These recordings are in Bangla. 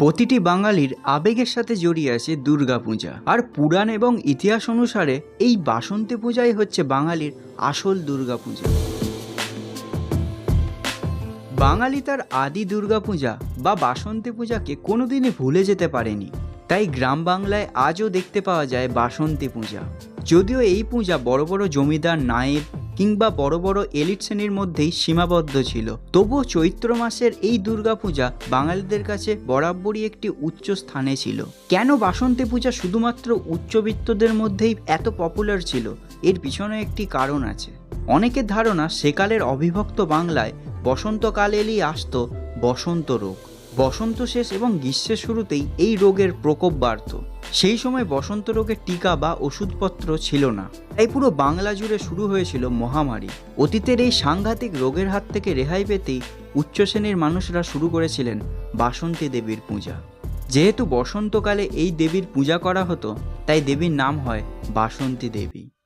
প্রতিটি বাঙালির আবেগের সাথে জড়িয়ে আছে দুর্গাপূজা আর পুরাণ এবং ইতিহাস অনুসারে এই বাসন্তী পূজাই হচ্ছে বাঙালির আসল দুর্গাপূজা বাঙালি তার আদি দুর্গাপূজা বা বাসন্তী পূজাকে কোনোদিনই ভুলে যেতে পারেনি। তাই গ্রাম বাংলায় আজও দেখতে পাওয়া যায় বাসন্তী পূজা। যদিও এই পূজা বড় বড় জমিদার নায়েব কিংবা বড় বড় এলিট শ্রেণির মধ্যেই সীমাবদ্ধ ছিল। তবুও চৈত্র মাসের এই দুর্গাপূজা বাঙালিদের কাছে বরাবরই একটি উচ্চ স্থানে ছিল। কেন বাসন্তী পূজা শুধুমাত্র উচ্চবিত্তদের মধ্যেই এত পপুলার ছিল? এর পিছনে একটি কারণ আছে। অনেকের ধারণা সেকালের অবিভক্ত বাংলায় বসন্তকাল এলেই আসত বসন্ত রোগ। বসন্ত শেষ এবং গ্রীষ্মের শুরুতেই এই রোগের প্রকোপ বাড়ত। সেই সময় বসন্ত রোগের টিকা বা ওষুধপত্র ছিল না। তাই পুরো বাংলা জুড়ে শুরু হয়েছিল মহামারী। অতীতের এই সাংঘাতিক রোগের হাত থেকে রেহাই পেতেই উচ্চ শ্রেণির মানুষরা শুরু করেছিলেন বাসন্তী দেবীর পূজা। যেহেতু বসন্তকালে এই দেবীর পূজা করা হতো, তাই দেবীর নাম হয় বাসন্তী দেবী।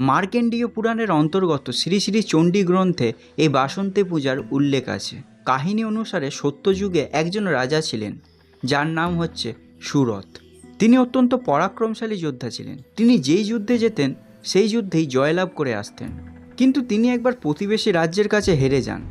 মার্কেন্ডীয় পুরাণের অন্তর্গত শ্রী শ্রী চণ্ডী গ্রন্থে এই বাসন্তী পূজার উল্লেখ আছে। কাহিনী অনুসারে সত্যযুগে একজন রাজা ছিলেন, যার নাম হচ্ছে সুরথ। তিনি অত্যন্ত পরাক্রমশালী যোদ্ধা ছিলেন। তিনি যেই যুদ্ধে যেতেন, সেই যুদ্ধেই জয়লাভ করে আসতেন। কিন্তু তিনি একবার প্রতিবেশী রাজ্যের কাছে হেরে যান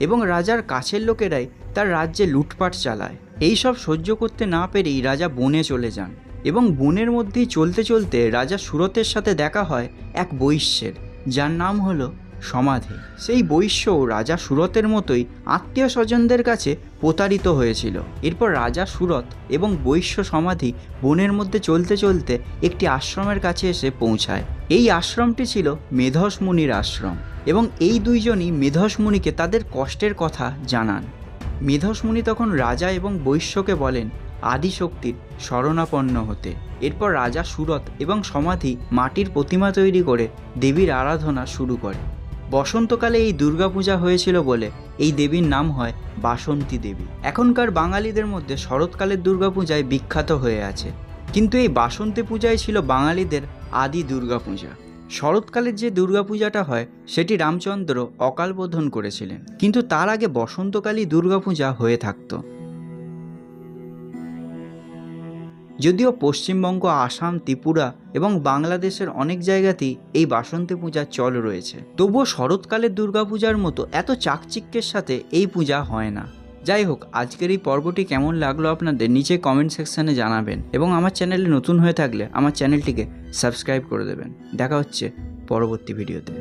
এবং রাজার কাছের লোকেরাই তার রাজ্যে লুটপাট চালায়। এই সব সহ্য করতে না পেরেই রাজা বনে চলে যান। এবং বনের মধ্যেই চলতে চলতে রাজা সুরতের সাথে দেখা হয় এক বৈশ্যের, যার নাম হলো সমাধি। সেই বৈশ্য রাজা সুরতের মতোই আত্মীয় স্বজনদের কাছে প্রতারিত হয়েছিল। এরপর রাজা সুরত এবং বৈশ্য সমাধি বনের মধ্যে চলতে চলতে একটি আশ্রমের কাছে এসে পৌঁছায়। এই আশ্রমটি ছিল মেধস মুনির আশ্রম এবং এই দুইজনই মেধস মুনিকে তাদের কষ্টের কথা জানান। মেধস মুনি তখন রাজা এবং বৈশ্যকে বলেন আদিশক্তির শরণাপন্ন হতে। এরপর রাজা সুরত এবং সমাধি মাটির প্রতিমা তৈরি করে দেবীর আরাধনা শুরু করে। বসন্তকালে এই দুর্গাপূজা হয়েছিল বলে এই দেবীর নাম হয় বাসন্তী দেবী। এখনকার বাঙালিদের মধ্যে শরৎকালের দুর্গাপূজায় বিখ্যাত হয়ে আছে। কিন্তু এই বাসন্তী পূজাই ছিল বাঙালিদের আদি দুর্গাপূজা। শরৎকালের যে দুর্গাপূজাটা হয়, সেটি রামচন্দ্র অকালবোধন করেছিলেন। কিন্তু তার আগে বসন্তকালই দুর্গাপূজা হয়ে থাকতো। যদিও পশ্চিমবঙ্গ, আসাম, ত্রিপুরা এবং বাংলাদেশের অনেক জায়গাতেই এই বাসন্তী পূজার চল রয়েছে। তবুও শরৎকালের দুর্গাপূজার মতো এত চাকচিক্যের সাথে এই পূজা হয় না। যাই হোক, আজকের এই পর্বটি কেমন লাগল আপনাদের নিচে কমেন্ট সেকশানে জানাবেন এবং আমার চ্যানেলে নতুন হয়ে থাকলে আমার চ্যানেলটিকে সাবস্ক্রাইব করে দেবেন। দেখা হচ্ছে পরবর্তী ভিডিওতে